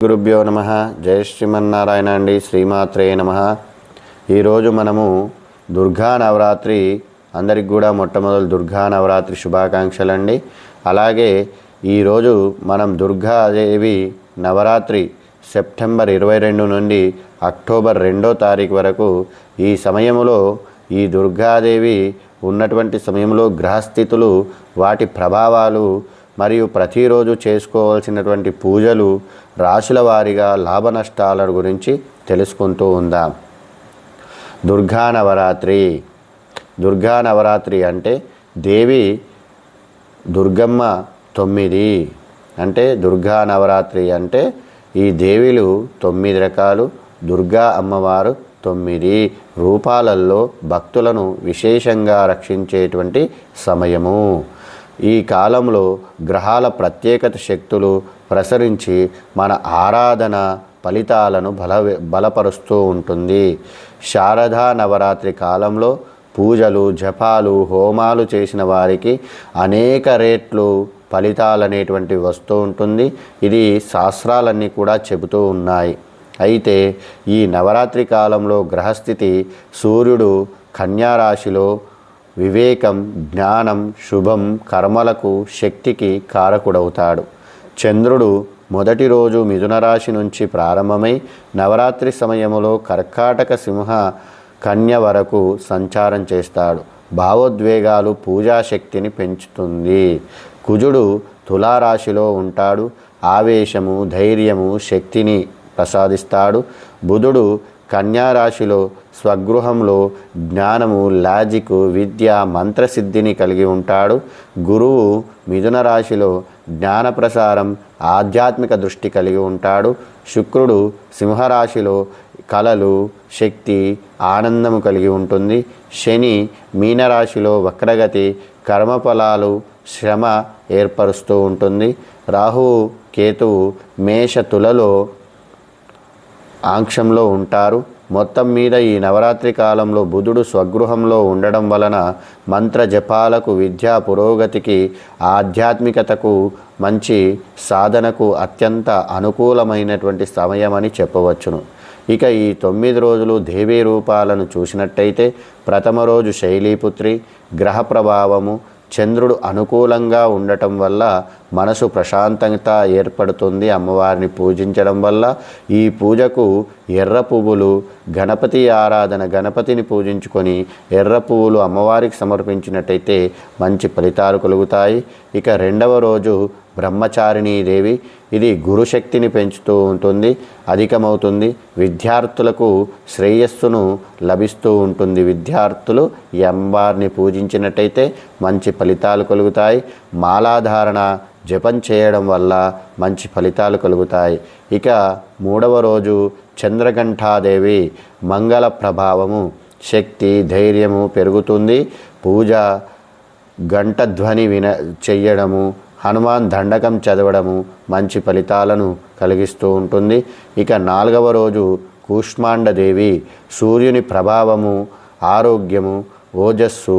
గురుభ్యో నమ. జయ శ్రీమన్నారాయణ అండి శ్రీమాత్రే నమ. ఈరోజు మనము దుర్గా నవరాత్రి అందరికి కూడా మొట్టమొదటి దుర్గా నవరాత్రి శుభాకాంక్షలు అండి అలాగే ఈరోజు మనం దుర్గాదేవి నవరాత్రి సెప్టెంబర్ ఇరవై రెండు నుండి అక్టోబర్ రెండో తారీఖు వరకు ఈ సమయంలో ఈ దుర్గాదేవి ఉన్నటువంటి సమయంలో గ్రహస్థితులు వాటి ప్రభావాలు మరియు ప్రతిరోజు చేసుకోవాల్సినటువంటి పూజలు రాశుల వారీగా లాభ నష్టాల గురించి తెలుసుకుంటూ ఉందాం. దుర్గా నవరాత్రి. దుర్గా నవరాత్రి అంటే దేవి దుర్గమ్మ తొమ్మిది. అంటే దుర్గా నవరాత్రి అంటే ఈ దేవిలు తొమ్మిది రకాలు దుర్గా అమ్మవారు తొమ్మిది. రూపాలలో భక్తులను విశేషంగా రక్షించేటువంటి సమయము. ఈ కాలంలో గ్రహాల ప్రత్యేకత శక్తులు ప్రసరించి మన ఆరాధన ఫలితాలను బల బలపరుస్తూ ఉంటుంది. శారదా నవరాత్రి కాలంలో పూజలు జపాలు హోమాలు చేసిన వారికి అనేక రేట్లు ఫలితాలు అనేటువంటివి వస్తూ ఉంటుంది. ఇది శాస్త్రాలన్నీ కూడా చెబుతూ ఉన్నాయి. అయితే ఈ నవరాత్రి కాలంలో గ్రహస్థితి సూర్యుడు కన్యారాశిలో వివేకం జ్ఞానం శుభం కర్మలకు శక్తికి కారకుడవుతాడు. చంద్రుడు మొదటి రోజు మిథున రాశి నుంచి ప్రారంభమై నవరాత్రి సమయంలో కర్కాటక సింహ కన్య వరకు సంచారం చేస్తాడు. భావోద్వేగాలు పూజాశక్తిని పెంచుతుంది. కుజుడు తులారాశిలో ఉంటాడు. ఆవేశము ధైర్యము శక్తిని ప్రసాదిస్తాడు. బుధుడు కన్యారాశిలో స్వగృహంలో జ్ఞానము లాజిక్ విద్య మంత్రసిద్ధిని కలిగి ఉంటాడు. గురువు మిథున రాశిలో జ్ఞాన ప్రసారం ఆధ్యాత్మిక దృష్టి కలిగి ఉంటాడు. శుక్రుడు సింహరాశిలో కళలు శక్తి ఆనందము కలిగి ఉంటుంది. శని మీనరాశిలో వక్రగతి కర్మఫలాలు శ్రమ ఏర్పరుస్తూ ఉంటుంది. రాహువు కేతువు మేష తులలో ఆంక్షంలో ఉంటారు. మొత్తం మీద ఈ నవరాత్రి కాలంలో బుధుడు స్వగృహంలో ఉండడం వలన మంత్ర జపాలకు విద్యా పురోగతికి ఆధ్యాత్మికతకు మంచి సాధనకు అత్యంత అనుకూలమైనటువంటి సమయమని చెప్పవచ్చును. ఇక ఈ తొమ్మిది రోజులు దేవీ రూపాలను చూసినట్టయితే ప్రథమ రోజు శైలీపుత్రి గ్రహ ప్రభావము చంద్రుడు అనుకూలంగా ఉండటం వల్ల మనసు ప్రశాంతత ఏర్పడుతుంది. అమ్మవారిని పూజించడం వల్ల ఈ పూజకు ఎర్ర పువ్వులు గణపతి ఆరాధన గణపతిని పూజించుకొని ఎర్ర పువ్వులు అమ్మవారికి సమర్పించినట్టయితే మంచి ఫలితాలు కలుగుతాయి. ఇక రెండవ రోజు బ్రహ్మచారిణీ దేవి. ఇది గురుశక్తిని పెంచుతూ ఉంటుంది అధికమవుతుంది. విద్యార్థులకు శ్రేయస్సును లభిస్తూ ఉంటుంది. విద్యార్థులు ఎంబార్ని పూజించినట్టయితే మంచి ఫలితాలు కలుగుతాయి. మాలాధారణ జపం చేయడం వల్ల మంచి ఫలితాలు కలుగుతాయి. ఇక మూడవ రోజు చంద్రఘంటాదేవి మంగళ ప్రభావము శక్తి ధైర్యము పెరుగుతుంది. పూజ గంట ధ్వని విన చెయ్యడము హనుమాన్ దండకం చదవడము మంచి ఫలితాలను కలిగిస్తూ ఉంటుంది. ఇక నాలుగవ రోజు కూష్మాండదేవి సూర్యుని ప్రభావము ఆరోగ్యము ఓజస్సు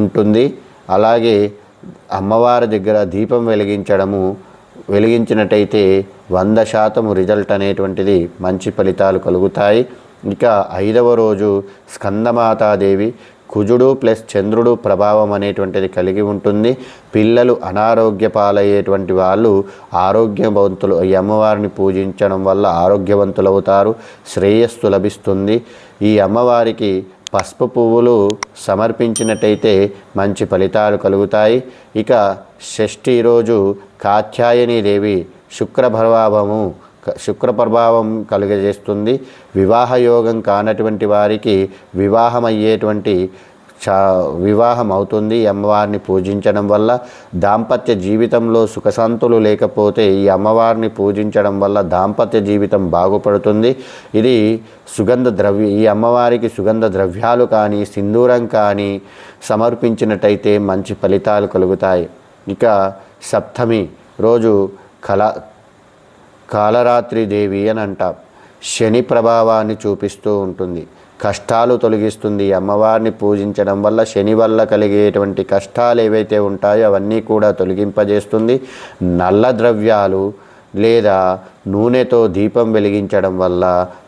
ఉంటుంది. అలాగే అమ్మవారి దగ్గర దీపం వెలిగించడము వెలిగించినట్టయితే వంద శాతము రిజల్ట్ అనేటువంటిది మంచి ఫలితాలు కలుగుతాయి. ఇక ఐదవ రోజు స్కందమాతాదేవి కుజుడు ప్లస్ చంద్రుడు ప్రభావం అనేటువంటిది కలిగి ఉంటుంది. పిల్లలు అనారోగ్య పాలయ్యేటువంటి వాళ్ళు ఆరోగ్యవంతులు ఈ అమ్మవారిని పూజించడం వల్ల ఆరోగ్యవంతులు అవుతారు శ్రేయస్సు లభిస్తుంది. ఈ అమ్మవారికి పసుపు పువ్వులు సమర్పించినట్టయితే మంచి ఫలితాలు కలుగుతాయి. ఇక షష్ఠి రోజు కాత్యాయని దేవి శుక్ర ప్రభావము శుక్ర ప్రభావం కలుగజేస్తుంది. వివాహయోగం కానటువంటి వారికి వివాహం అయ్యేటువంటి చా వివాహం అవుతుంది ఈ అమ్మవారిని పూజించడం వల్ల దాంపత్య జీవితంలో సుఖశాంతులు లేకపోతే ఈ అమ్మవారిని పూజించడం వల్ల దాంపత్య జీవితం బాగుపడుతుంది. ఇది సుగంధ ద్రవ్య ఈ అమ్మవారికి సుగంధ ద్రవ్యాలు కానీ సింధూరం కానీ సమర్పించినట్టయితే మంచి ఫలితాలు కలుగుతాయి. ఇక సప్తమి రోజు కళ కాలరాత్రి దేవి అని అంటాం. శని ప్రభావాన్ని చూపిస్తూ ఉంటుంది. కష్టాలు తొలగిస్తుంది. అమ్మవారిని పూజించడం వల్ల శని వల్ల కలిగేటువంటి కష్టాలు ఏవైతే ఉంటాయో అవన్నీ కూడా తొలగింపజేస్తుంది. నల్ల ద్రవ్యాలు లేదా నూనెతో దీపం వెలిగించడం వల్ల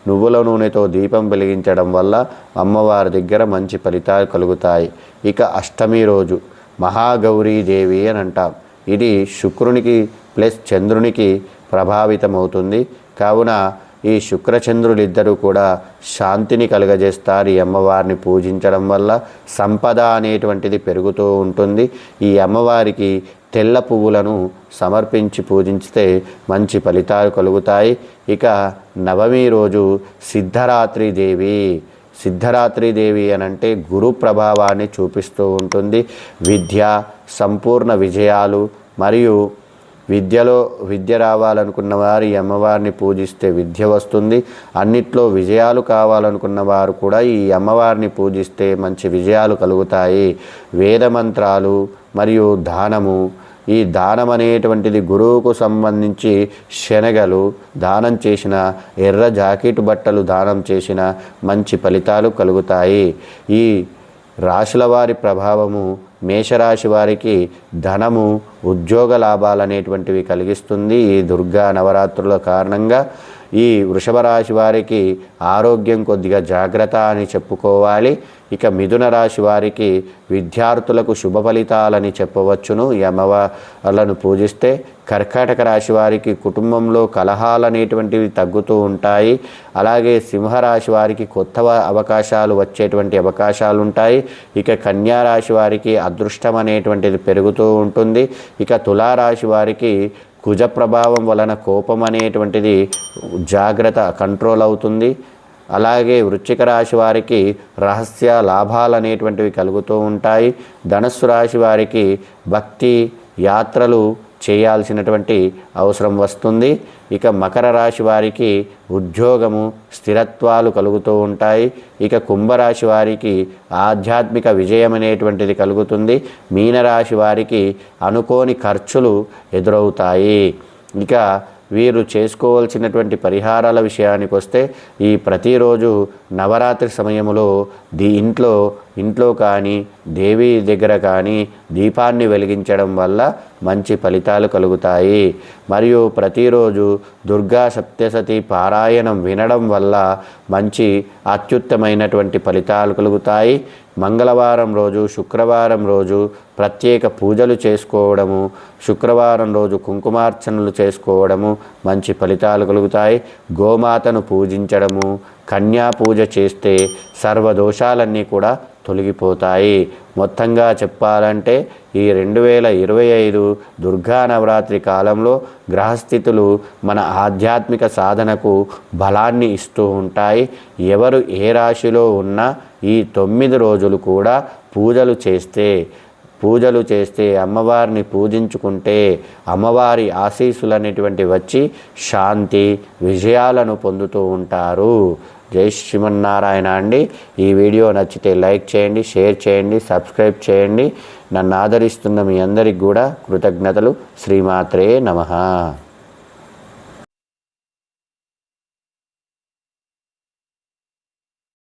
నువ్వుల నూనెతో దీపం వెలిగించడం వల్ల అమ్మవారి దగ్గర మంచి ఫలితాలు కలుగుతాయి. ఇక అష్టమి రోజు మహాగౌరీదేవి అని అంటాం. ఇది శుక్రునికి ప్లస్ చంద్రునికి ప్రభావితమవుతుంది. కావున ఈ శుక్రచంద్రులిద్దరూ కూడా శాంతిని కలుగజేస్తారు. ఈ అమ్మవారిని పూజించడం వల్ల సంపద అనేటువంటిది పెరుగుతూ ఉంటుంది. ఈ అమ్మవారికి తెల్ల పువ్వులను సమర్పించి పూజించితే మంచి ఫలితాలు కలుగుతాయి. ఇక నవమి రోజు సిద్ధరాత్రి దేవి. సిద్ధరాత్రి దేవి అనంటే గురు ప్రభావాన్ని చూపిస్తూ ఉంటుంది. విద్య సంపూర్ణ విజయాలు మరియు విద్యలో విద్య రావాలనుకున్న వారు ఈ అమ్మవారిని పూజిస్తే విద్య వస్తుంది. అన్నిట్లో విజయాలు కావాలనుకున్న వారు కూడా ఈ అమ్మవారిని పూజిస్తే మంచి విజయాలు కలుగుతాయి. వేదమంత్రాలు మరియు దానము. ఈ దానం అనేటువంటిది గురువుకు సంబంధించి శనగలు దానం చేసిన ఎర్ర జాకెట్ బట్టలు దానం చేసిన మంచి ఫలితాలు కలుగుతాయి. ఈ రాశుల వారి ప్రభావము మేషరాశి వారికి ధనము ఉద్యోగ లాభాలు అనేటువంటివి కలిగిస్తుంది ఈ దుర్గా నవరాత్రుల కారణంగా. ఈ వృషభ రాశి వారికి ఆరోగ్యం కొద్దిగా జాగ్రత్త అని చెప్పుకోవాలి. ఇక మిథున రాశి వారికి విద్యార్థులకు శుభ ఫలితాలని చెప్పవచ్చును. ఈ అమ్మవార్లను పూజిస్తే కర్కాటక రాశి వారికి కుటుంబంలో కలహాలు అనేటువంటివి తగ్గుతూ ఉంటాయి. అలాగే సింహరాశి వారికి కొత్త అవకాశాలు వచ్చేటువంటి అవకాశాలు ఉంటాయి. ఇక కన్యా రాశి వారికి అదృష్టం అనేటువంటిది పెరుగుతూ ఉంటుంది. ఇక తులారాశి వారికి కుజ ప్రభావం వలన కోపం అనేటువంటిది జాగ్రత్త కంట్రోల్ అవుతుంది. అలాగే వృశ్చిక రాశి వారికి రహస్య లాభాలు అనేటువంటివి కలుగుతూ ఉంటాయి. ధనస్సు రాశి వారికి భక్తి యాత్రలు చేయాల్సినటువంటి అవసరం వస్తుంది. ఇక మకర రాశి వారికి ఉద్యోగము స్థిరత్వాలు కలుగుతూ ఉంటాయి. ఇక కుంభరాశి వారికి ఆధ్యాత్మిక విజయం అనేటువంటిది కలుగుతుంది. మీనరాశి వారికి అనుకోని ఖర్చులు ఎదురవుతాయి. ఇక వీరు చేసుకోవాల్సినటువంటి పరిహారాల విషయానికి వస్తే ఈ ప్రతిరోజు నవరాత్రి సమయంలో దీ ఇంట్లో ఇంట్లో కానీ దేవి దగ్గర కానీ దీపాన్ని వెలిగించడం వల్ల మంచి ఫలితాలు కలుగుతాయి. మరియు ప్రతిరోజు దుర్గా సప్తసతి పారాయణం వినడం వల్ల మంచి అత్యుత్తమైనటువంటి ఫలితాలు కలుగుతాయి. మంగళవారం రోజు శుక్రవారం రోజు ప్రత్యేక పూజలు చేసుకోవడము శుక్రవారం రోజు కుంకుమార్చనలు చేసుకోవడము మంచి ఫలితాలు కలుగుతాయి. గోమాతను పూజించడము కన్యా పూజ చేస్తే సర్వదోషాలన్నీ కూడా తొలగిపోతాయి. మొత్తంగా చెప్పాలంటే ఈ రెండు వేల ఇరవై ఐదు దుర్గా నవరాత్రి కాలంలో గ్రహస్థితులు మన ఆధ్యాత్మిక సాధనకు బలాన్ని ఇస్తూ ఉంటాయి. ఎవరు ఏ రాశిలో ఉన్నా ఈ తొమ్మిది రోజులు కూడా పూజలు చేస్తే పూజలు చేస్తే అమ్మవారిని పూజించుకుంటే అమ్మవారి ఆశీస్సులు అనేటువంటి వచ్చి శాంతి విజయాలను పొందుతూ ఉంటారు. జై శ్రీమన్నారాయణ అండి. ఈ వీడియో నచ్చితే లైక్ చేయండి షేర్ చేయండి సబ్స్క్రైబ్ చేయండి. నన్ను ఆదరిస్తున్న మీ అందరికి కూడా కృతజ్ఞతలు. శ్రీమాత్రే నమః.